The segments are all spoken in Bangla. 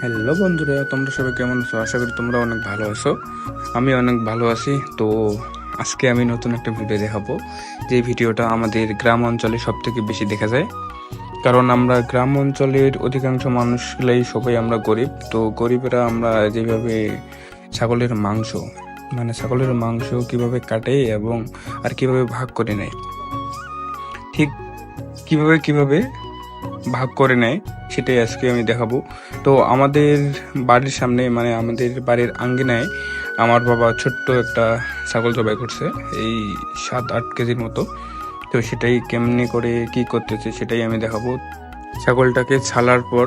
হ্যালো বন্ধুরা, তোমরা সবাই কেমন আছো? আশা করি তোমরা অনেক ভালো আছো। আমি অনেক ভালো আছি। তো আজকে আমি নতুন একটা ভিডিও দেখাবো। যে ভিডিওটা আমাদের গ্রাম অঞ্চলে সব থেকে বেশি দেখা যায়। কারণ আমরা গ্রাম অঞ্চলের অধিকাংশ মানুষগুলাই সবাই আমরা গরিব। তো গরিবেরা আমরা যেভাবে ছাগলের মাংস মানে ছাগলের মাংস কীভাবে কাটে এবং আর কীভাবে ভাগ করে নেয়, ঠিক কীভাবে কীভাবে ভাগ করে নেয়, সেটাই আজকে আমি দেখাবো। তো আমাদের বাড়ির সামনে মানে আমাদের বাড়ির আঙ্গিনায় আমার বাবা ছোট্ট একটা ছাগল জবাই করছে, এই সাত, আট কেজির মতো। তো সেটাই কেমনি করে, কি করতেছে, সেটাই আমি দেখাবো। ছাগলটাকে ছালার পর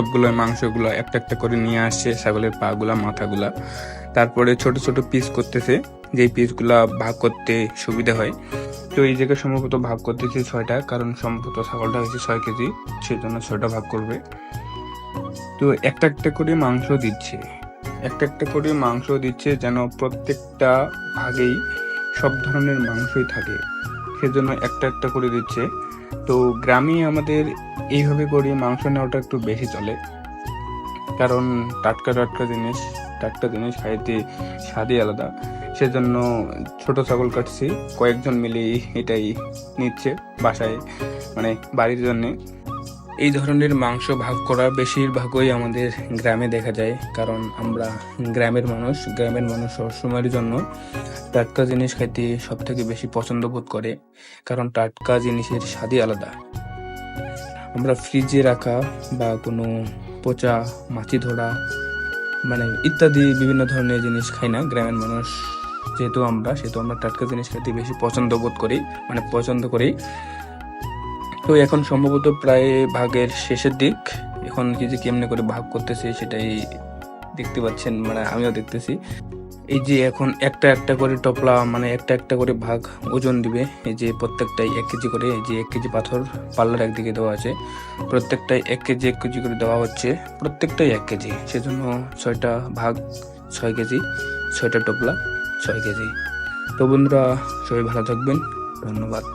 সবগুলো মাংসগুলো একটা একটা করে নিয়ে আসছে, ছাগলের পাগুলা, মাথাগুলা। তারপরে ছোট ছোট পিস করতেছে, যেই পিসগুলা ভাগ করতে সুবিধা হয়। তো এই জায়গায় সম্ভবত ভাগ করতেছে ছয়টা, কারণ সম্ভবত ছাগলটা হয়েছে ছয় কেজি, সেজন্য ছয়টা ভাগ করবে। তো একটা একটা করে মাংস দিচ্ছে। একটা একটা করে মাংস দিচ্ছে যেন প্রত্যেকটা ভাগেই সব ধরনের মাংসই থাকে। সেজন্য একটা একটা করে দিচ্ছে। তো গ্রামে আমাদের এইভাবে করি মাংস নেওয়াটা একটু বেশি চলে। কারণ টাটকা টাটকা জিনিস টাটকা জিনিস খাইতে স্বাদই আলাদা। সেজন্য ছোট ছাগল কাটছি, কয়েকজন মিলেই এটাই নিচ্ছে বাসায় মানে বাড়ির জন্য। এই ধরনের মাংস ভাগ করা বেশিরভাগই আমাদের গ্রামে দেখা যায়, কারণ আমরা গ্রামের মানুষ গ্রামের মানুষ সবসময়ের জন্য টাটকা জিনিস খাইতে সব থেকে বেশি পছন্দ বোধ করে, কারণ টাটকা জিনিসের স্বাদই আলাদা। আমরা ফ্রিজে রাখা বা কোনো পচা মাছি ধরা মানে ইত্যাদি বিভিন্ন ধরনের জিনিস খাই না, গ্রামের মানুষ যেহেতু আমরা, সেহেতু আমরা টাটকা জিনিস খেতে বেশি পছন্দ বোধ করি মানে পছন্দ করি। তো এখন সম্ভবত প্রায় ভাগের শেষের দিক। এখন কি যে কেমনে করে ভাগ করতেছে সেটাই দেখতে পাচ্ছেন মানে আমিও দেখতেছি। এই যে এখন একটা একটা করে টপলা মানে একটা একটা করে ভাগ ওজন দিবে, এই যে প্রত্যেকটাই এক কেজি করে, এই যে এক কেজি পাথর পাল্লার একদিকে দেওয়া আছে, প্রত্যেকটাই এক কেজি এক কেজি করে দেওয়া হচ্ছে, প্রত্যেকটাই এক কেজি। সেজন্য ছয়টা ভাগ ছয় কেজি, ছয়টা টপলা ছয় কেজি। তো বন্ধুরা, সবাই ভালো থাকবেন, ধন্যবাদ।